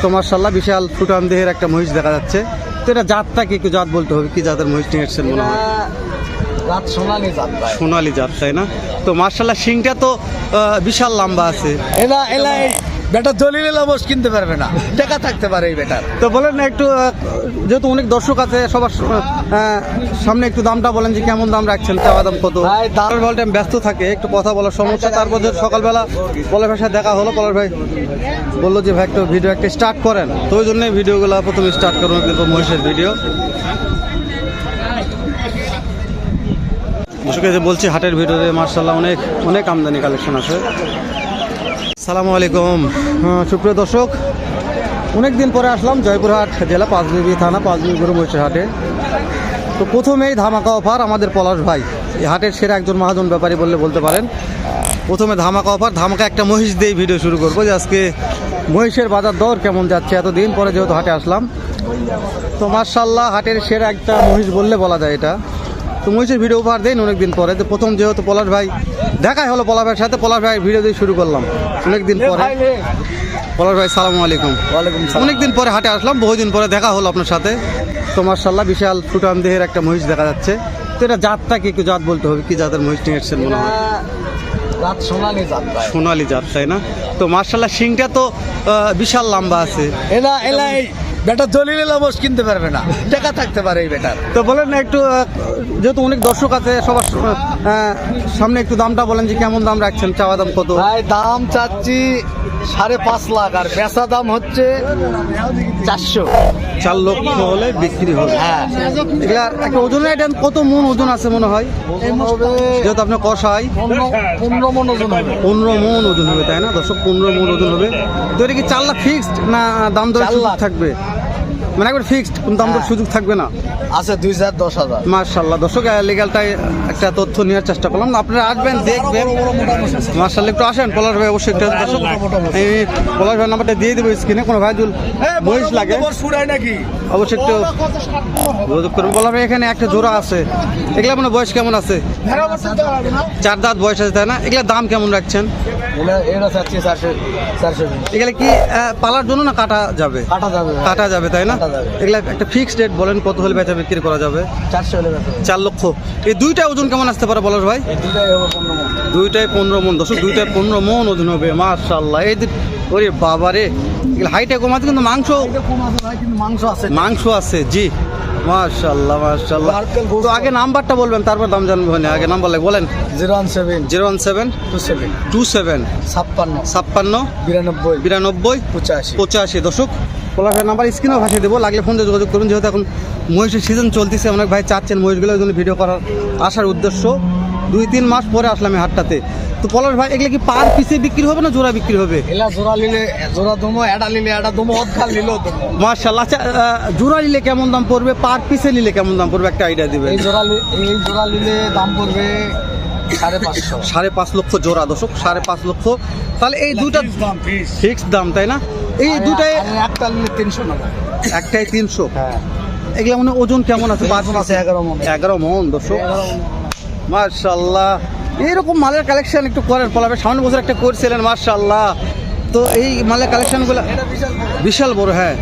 তো মার্শাল্লাহ বিশাল ফুটান দেহের একটা মহিষ দেখা যাচ্ছে। তো এটা জাতটা কি জাত বলতে হবে কি জাতের মহিষ নিয়ে এসছেন মনে হয়? সোনালি জাত তাই না? তো মার্শাল্লাহ শিংটা তো বিশাল লম্বা আছে। এলা এলা এই বেটা দলিলে লাবস কিনতে পারবে না। টাকা থাকতে পারে এই বেটার। তো বলেন না একটু যেহেতু অনেক দর্শক আছে সবার সামনে একটু দামটা বলেন যে কেমন দাম রাখছেন চাওয়া দাম কত? ভাই, তার বল টাইম ব্যস্ত থাকে একটু কথা বলার সমস্যা। তারপর যে সকালবেলা পলের ভাষায় দেখা হলো পলের ভাই বলল যে ভাই একটু ভিডিও একটা স্টার্ট করেন। তো ওই জন্যই ভিডিওগুলো প্রথমে স্টার্ট করব কিন্তু মহিষের ভিডিও দর্শক বলছি হাটের ভিডিওতে মার্শাল্লাহ অনেক অনেক আমদানি কালেকশন আছে। সালামু আলাইকুম। হ্যাঁ, সুপ্রিয় দর্শক অনেক দিন পরে আসলাম জয়পুরহাট জেলা পাঁচবিবি থানা পাঁচবিবি গরু হাটে। তো প্রথমেই ধামাকা অফার আমাদের পলাশ ভাই। এই হাটের সেরা একজন মহাজন ব্যাপারী বললে বলতে পারেন। প্রথমে ধামাকা অফার ধামাকা একটা মহিষ দিয়েই ভিডিও শুরু করব যে আজকে মহিষের বাজার দর কেমন যাচ্ছে। এতদিন পরে যেহেতু হাটে আসলাম তো মার্শাল্লাহ হাটের সেরা একটা মহিষ বললে বলা যায় এটা। তো মহিষের ভিডিও উপহার দেন অনেকদিন পরে। তো প্রথম যেহেতু পলাশ ভাই দেখাই হলো পলাশ ভাইয়ের সাথে পলাশ ভাই ভিডিও দিয়ে শুরু করলাম। অনেকদিন পরে। পলাশ ভাই সালাম আলাইকুম। ওয়ালাইকুম অনেকদিন পরে হাটে আসলাম বহুদিন পরে দেখা হলো আপনার সাথে। তো মার্শাল্লাহ বিশাল ফুটান দেহের একটা মহিষ দেখা যাচ্ছে। তো এটা জাতটা কি একটু জাত বলতে হবে কি জাতের মহিষ নিয়ে এসছেন মনে হয়? সোনালি জাত সোনালি জাত তাই না? তো মার্শাল্লাহ শিংটা তো বিশাল লম্বা আছে। এলা এলা বেটা দলিল অবশ কিনতে পারবে না। টাকা থাকতে পারে এই বেটার। তো বলেন না একটু যেহেতু অনেক দর্শক আছে সবার সামনে একটু দামটা বলেন যে কেমন দাম রাখছেন চাওয়া দাম কত? ভাই দাম চাচ্ছি সাড়ে পাঁচ লাখ আর বেচা দাম হচ্ছে চারশো। চার লক্ষ হলে বিক্রি হবে। হ্যাঁ। একটা ওজনের এটা কত মন ওজন আছে মনে হয়? ওজন যেহেতু আপনার কষাই। পনেরো পনেরো মন ওজন হবে। পনেরো মন ওজন হবে তাই না? দর্শক পনেরো মন ওজন হবে। তো এটা কি চার লাখ ফিক্সড না দাম দর। থাকবে? মানে একবার ফিক্সড কোন দাম দর হ্যাঁ। সুযোগ থাকবে না। আছে দুই হাজার দশ হাজার। মার্শাল্লাহ দর্শক লিগালটাই একটা তথ্য নেওয়ার চেষ্টা করলাম। আপনারা আসবেন দেখবেন। মার্শাল্লাহ একটু আসেন। পলাশ ভাই অবশ্যই একটু দর্শক এই পলাশ ভাই নাম্বারটা দিয়ে দেবো স্ক্রিনে। কোনো ভাই জুল বয়স লাগে। নাকি? অবশ্যই একটু যোগাযোগ করবেন পলাশ ভাই এখানে একটা জোড়া আছে। এগুলা মানে বয়স কেমন আছে? চার দাঁত বয়স আছে তাই না? এগুলা দাম কেমন রাখছেন? এগুলা কি পালার জন্য না কাটা যাবে? কাটা যাবে। কাটা যাবে তাই না? যাবে। এগুলা একটা ফিক্সড রেট বলেন কত হলে বেচা বিক্রি করা যাবে? চারশো হলে চার লক্ষ। এই দুইটা ওজন কেমন আসতে পারে বলার ভাই? পনেরো মন। দুইটাই পনেরো মন। দশ দুইটাই পনেরো মন ওজন হবে। মার্শাল্লাহ এই ওরে বাবারে এগুলা হাইটে কিন্তু মাংস কম আছে কিন্তু মাংস আছে। মাংস আছে জি। মার্শাল্লাহ মার্শাল্লাহ নারকেল তো আগে নাম্বারটা বলবেন তারপর দাম জানব না আগে নাম্বার লাগে বলেন। Zero one seven. Zero one seven. Two seven. Two seven. ছাপ্পান্ন। ছাপ্পান্ন। বিরানব্বই। বিরানব্বই। পঁচাশি। পঁচাশি। দশক পোলাফের নাম্বার স্ক্রিনেও ভাসিয়ে দেবো। লাগলে ফোন দিয়ে যোগাযোগ করুন। যেহেতু এখন মহিষের সিজন চলতেছে অনেক ভাই চাচ্ছেন মহিষগুলো ওই জন্য ভিডিও করার আসার উদ্দেশ্য। দুই তিন মাস পরে আসলাম এই হাটটাতে। তো পলাশ ভাই এগুলো কি পার পিসে বিক্রি হবে না জোড়া বিক্রি হবে? এলা জোড়া নিলে জোড়া দমো এডা নিলে এডা দমো অদখাল নিলেও দমো মার্শাল্লাহ আচ্ছা জোড়া নিলে কেমন দাম পড়বে? পার পিসে নিলে কেমন দাম পড়বে? একটা আইডিয়া দিবেন। এই জোড়া এই জোড়া নিলে দাম পড়বে সাড়ে পাঁচশো। সাড়ে পাঁচ লক্ষ জোড়া দশক সাড়ে পাঁচ লক্ষ। তাহলে এই দাম ফিক্সড দাম তাই না? এই দুটাই একটা তিনশো টাকা একটাই তিনশো। হ্যাঁ। এগুলো মানে ওজন কেমন আছে? পাঁচ আছে এগারো মন। এগারো মন মন। মার্শাল্লাহ এইরকম মালের কালেকশন একটু করেন পলাবে। সামনে বছর একটা করছিলেন মার্শাল্লাহ তো এই মালের কালেকশনগুলো বিশাল বড় হ্যাঁ।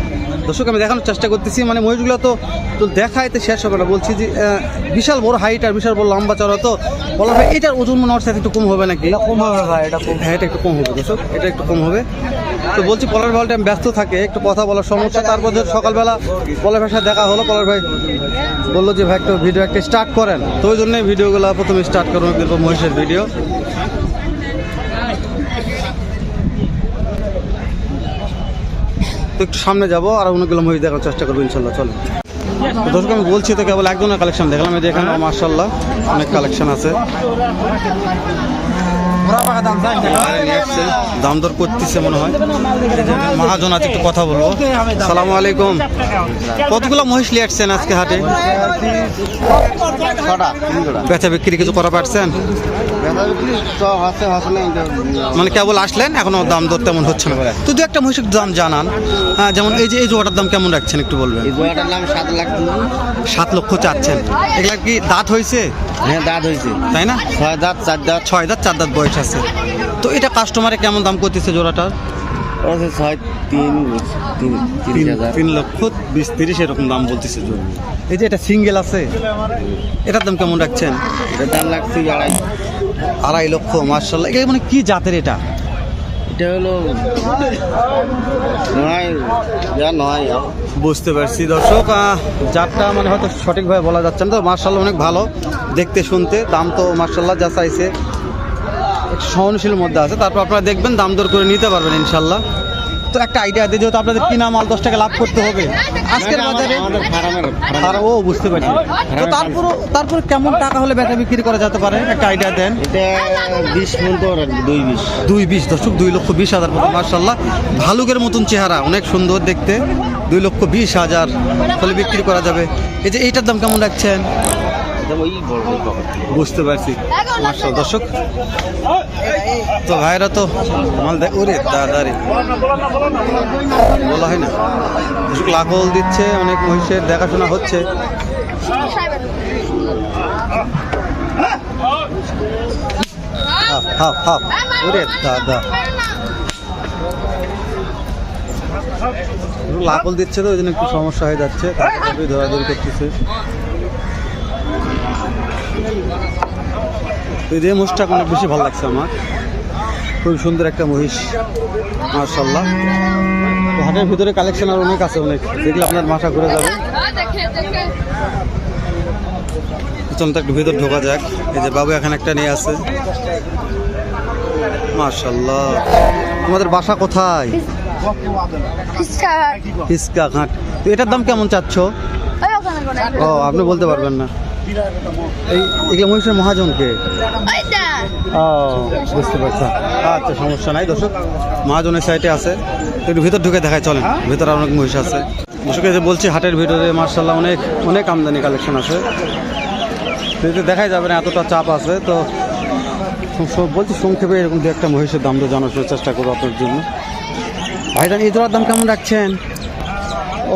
দর্শক আমি দেখানোর চেষ্টা করতেছি মানে মহিষগুলো তো তো দেখাইতে শেষ হবে না। বলছি যে বিশাল বড় হাইট আর বিশাল বড় লম্বা চড়া তো বলা হয় এটার ওজন মনে হচ্ছে একটু কম হবে নাকি? এটা কম হবে ভাই এটা কম হ্যাঁ এটা একটু কম হবে দর্শক এটা একটু কম হবে। তো বলছি পলার ভাই টাইম ব্যস্ত থাকে একটু কথা বলার সমস্যা। তারপর যে সকালবেলা পলার ভাইয়ের সাথে দেখা হলো পলার ভাই বলল যে ভাই একটু ভিডিও একটা স্টার্ট করেন। তো ওই জন্যই ভিডিওগুলো প্রথমে স্টার্ট করুন কিন্তু মহিষের ভিডিও তো একটু সামনে যাব আর অনেকগুলো মহিষ দেখার চেষ্টা করব, ইনশাল্লাহ, চলো। দর্শক, আমি বলছি তো কেবল একজনের কালেকশন দেখলাম এই যে এখানে মার্শাল্লাহ অনেক কালেকশন আছে। দাম দর করতেছে মনে হয়। মহাজন আছে, একটু কথা বলব। সালামু আলাইকুম। কতগুলো মহিষ নিয়ে আসছেন আজকে হাটে? বেচা বিক্রি কিছু করা পারছেন? মানে কেবল আসলেন এখনও দাম দর তেমন হচ্ছে না। তো দু একটা মহিষের দাম জানান। হ্যাঁ যেমন এই যে এই জোয়াটার দাম কেমন রাখছেন একটু বলবেন? সাত লক্ষ চাচ্ছেন। এগুলা কি দাঁত হয়েছে হ্যাঁ দাঁত হয়েছে তাই না? ছয় দাঁত চার দাঁত। ছয় দাঁত চার দাঁত বয়স আছে। তো এটা কাস্টমারে কেমন দাম করতেছে জোড়াটার ছয় তিন তিন লক্ষ বিশ তিরিশ এরকম দাম বলতেছে এই যে এটা সিঙ্গেল আছে। এটার দাম কেমন রাখছেন? এটার দাম লাগছে আড়াই। আড়াই লক্ষ মার্শাল্লাহ এটা মানে কি জাতের এটা? এটা হলো নয় যা নয়। বুঝতে পারছি দর্শক জাতটা মানে হয়তো সঠিকভাবে বলা যাচ্ছে না তো মার্শাল্লাহ অনেক ভালো। দেখতে শুনতে দাম তো মার্শাল্লাহ যা চাইছে সহনশীল মধ্যে আছে। তারপর আপনারা দেখবেন দাম দর করে নিতে পারবেন ইনশাল্লাহ তো একটা আইডিয়া দিয়ে যেহেতু আপনাদের কিনা মাল দশ টাকা লাভ করতে হবে। আজকের বাজারে আর ও বুঝতে পারছি। তো তারপরও তারপর কেমন টাকা হলে বেচা বিক্রি করা যেতে পারে? একটা আইডিয়া দেন। বিশ দুই বিশ। দুই বিশ দশক দুই লক্ষ বিশ হাজার মতো মার্শাল্লাহ ভালুকের মতন চেহারা অনেক সুন্দর দেখতে। দুই লক্ষ বিশ হাজার হলে বিক্রি করা যাবে। এই যে এইটার দাম কেমন রাখছেন? বুঝতে পারছি। মার্শাল দর্শক, তো ভাইরা তো মাল দেখ ওরে দাদা রে বলা হয় না। দর্শক দিচ্ছে, অনেক মহিষের দেখাশোনা হচ্ছে। Half half half. ওরে দাদা। লাকল দিচ্ছে তো, ওই জন্য একটু সমস্যা হয়ে যাচ্ছে। ধরাধরি করতেছে। তো এই যে মহিষটা অনেক বেশি ভালো লাগছে আমার। খুব সুন্দর একটা মহিষ মার্শাল্লাহ হাটের ভিতরে কালেকশন আর অনেক আছে অনেক। দেখলে আপনার মাথা ঘুরে যাবে। চলুন একটু ভিতর ঢোকা যাক। এই যে বাবু এখানে একটা নিয়ে আছে মার্শাল্লাহ তোমাদের বাসা কোথায়? হিসকা ঘাট তো এটার দাম কেমন চাচ্ছ? ও আপনি বলতে পারবেন না। এই মহিষের মহাজনকে ও বুঝতে পারছি। আচ্ছা সমস্যা নাই দর্শক। মহাজনের সাইডে আছে। একটু ভিতর ঢুকে দেখায় চলেন। ভিতরে অনেক মহিষ আছে। দর্শক যে বলছি হাটের ভিতরে মার্শাল্লাহ অনেক অনেক আমদানি কালেকশন আছে। দেখাই যাবে না এতটা চাপ আছে। তো বলছি সংক্ষেপে এরকম দু একটা মহিষের দাম তো জানার চেষ্টা করব আপনার জন্য। ভাইজান এই জোড়ার দাম কেমন রাখছেন?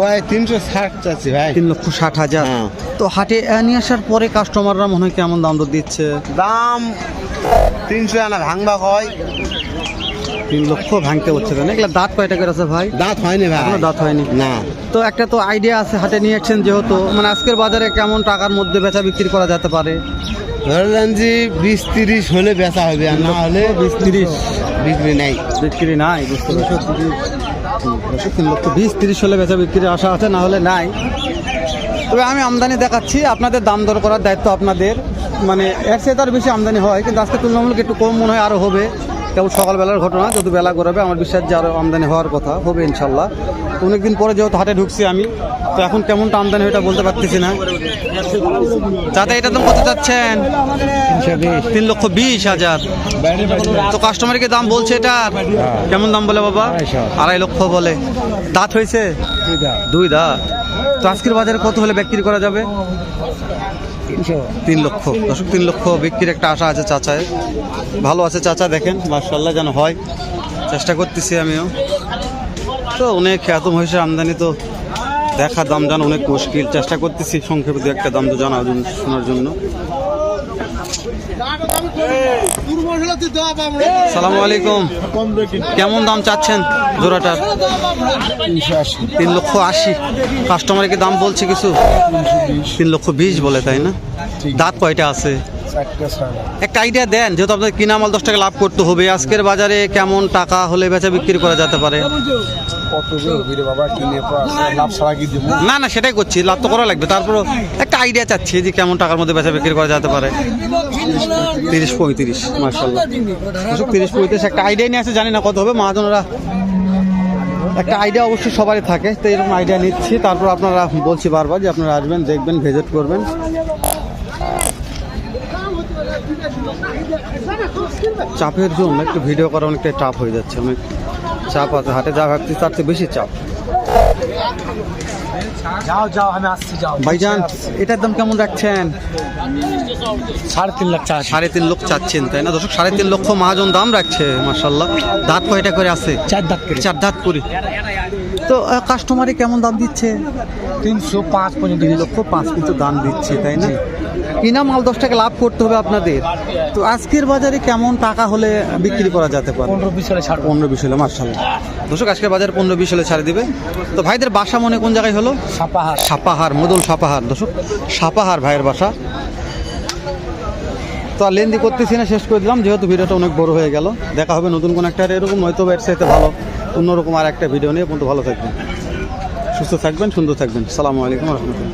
ভাই তিনশো ষাট চাচ্ছি ভাই। তিন লক্ষ ষাট হাজার। হ্যাঁ। তো হাটে নিয়ে আসার পরে কাস্টমাররা মনে হয় কেমন দাম দিচ্ছে? দাম তিনশো আনা ভাঙবা হয়। তিন লক্ষ ভাঙতে হচ্ছে না এগুলো দাঁত কয়টা করে আছে ভাই? দাঁত হয়নি ভাই। এখনও দাঁত হয়নি? না। তো একটা তো আইডিয়া আছে হাটে নিয়ে এসছেন যেহেতু মানে আজকের বাজারে কেমন টাকার মধ্যে বেচা বিক্রি করা যেতে পারে? ধরলেন যে বিশ তিরিশ হলে বেচা হবে আর না হলে বিশ তিরিশ। বিক্রি নাই। বিক্রি নাই বুঝতে পারছি। তিন লক্ষ বিশ, তিরিশ হলে বেচা বিক্রির আশা আছে, না হলে নাই। তবে আমি আমদানি দেখাচ্ছি, আপনাদের দাম দর করার দায়িত্ব আপনাদের। মানে এর চেয়ে তার বেশি আমদানি হয়, কিন্তু আজকে তুলনামূলক একটু কম মনে হয় আরও হবে। কেবল সকালবেলার ঘটনা যত বেলা গড়াবে আমার বিশ্বাস যে আরও আমদানি হওয়ার কথা হবে ইনশাল্লাহ। অনেকদিন পরে যেহেতু হাটে ঢুকছি আমি তো এখন কেমনটা আমদানি এটা বলতে পারতেছি না। চাচা এটা দাম কত চাচ্ছেন? তিন লক্ষ বিশ হাজার। তো কাস্টমারকে দাম বলছে এটা কেমন দাম বলে বাবা? আড়াই লক্ষ বলে। দাঁত হয়েছে? দুই দাঁত। তো আজকের বাজারে কত হলে বিক্রি করা যাবে? তিন লক্ষ। দশক তিন লক্ষ বিক্রির একটা আশা আছে চাচায় ভালো আছে চাচা, দেখেন মার্শাল্লাহ যেন হয়। চেষ্টা করতেছি আমিও। তো অনেক এত মহিষের আমদানি তো দেখা দাম জানা অনেক মুশকিল। চেষ্টা করতেছি সংক্ষেপে দু একটা দাম তো জন্য, শোনার জন্য। সালামু আলাইকুম। কেমন দাম চাচ্ছেন জোড়াটার? তিন লক্ষ আশি। কাস্টমারকে দাম বলছে কিছু? তিন লক্ষ বিশ বলে, তাই না? দাঁত কয়টা আছে? একটা আইডিয়া দেন যেহেতু আপনাদের কিনা মাল দশ টাকা লাভ করতে হবে আজকের বাজারে কেমন টাকা হলে বেচা বিক্রি করা যেতে পারে? না না সেটাই করছি লাভ তো করা লাগবে। তারপর একটা আইডিয়া চাচ্ছি যে কেমন টাকার মধ্যে বেচা বিক্রি করা যেতে পারে। তিরিশ পঁয়ত্রিশ মার্শাল্লাহ তিরিশ পঁয়ত্রিশ একটা আইডিয়া নিয়ে আছে জানি না কত হবে। মহাজনরা একটা আইডিয়া অবশ্যই সবারই থাকে তো এরকম আইডিয়া নিচ্ছি। তারপর আপনারা বলছি বারবার যে আপনারা আসবেন দেখবেন ভিজিট করবেন। চাপের জন্য একটু ভিডিও করা অনেকটা চাপ হয়ে যাচ্ছে। অনেক চাপ আছে হাটে যা ভাবছি তার চেয়ে বেশি চাপ। যাও যাও আমি আসছি যাও। ভাইজান এটার দাম কেমন রাখছেন সাড়ে তিন লাখ সাড়ে তিন লক্ষ চাচ্ছেন তাই না? দর্শক সাড়ে তিন লক্ষ মহাজন দাম রাখছে মার্শাল্লাহ দাঁত কয়টা করে আছে? চার দাঁত করে। চার দাঁত করে। তো কাস্টমারে কেমন দাম দিচ্ছে? তিনশো পাঁচ পর্যন্ত লক্ষ পাঁচ কিন্তু দাম দিচ্ছে তাই না? কিনা মাল দশ টাকা লাভ করতে হবে আপনাদের। তো আজকের বাজারে কেমন টাকা হলে বিক্রি করা যেতে পারে? পনেরো বিশ হলে ছাড়বো। পনেরো বিশ হলে মার্শাল্লাহ দর্শক আজকের বাজারে পনেরো বিশ হলে ছাড়ে দিবে। তো ভাইদের বাসা মনে কোন জায়গায় হলো? সাপাহার। সাপাহার মদন সাপাহার। দর্শক সাপাহার ভাইয়ের বাসা। তো আর লেন্দি করতেছি না শেষ করে দিলাম। যেহেতু ভিডিওটা অনেক বড় হয়ে গেল দেখা হবে নতুন কোনো একটা। এরকম হয়তো সাথে ভালো। অন্যরকম আর একটা ভিডিও নিয়ে। কিন্তু ভালো থাকবেন। সুস্থ থাকবেন সুন্দর থাকবেন। সালামু আলাইকুম রহমতুল্লাহ।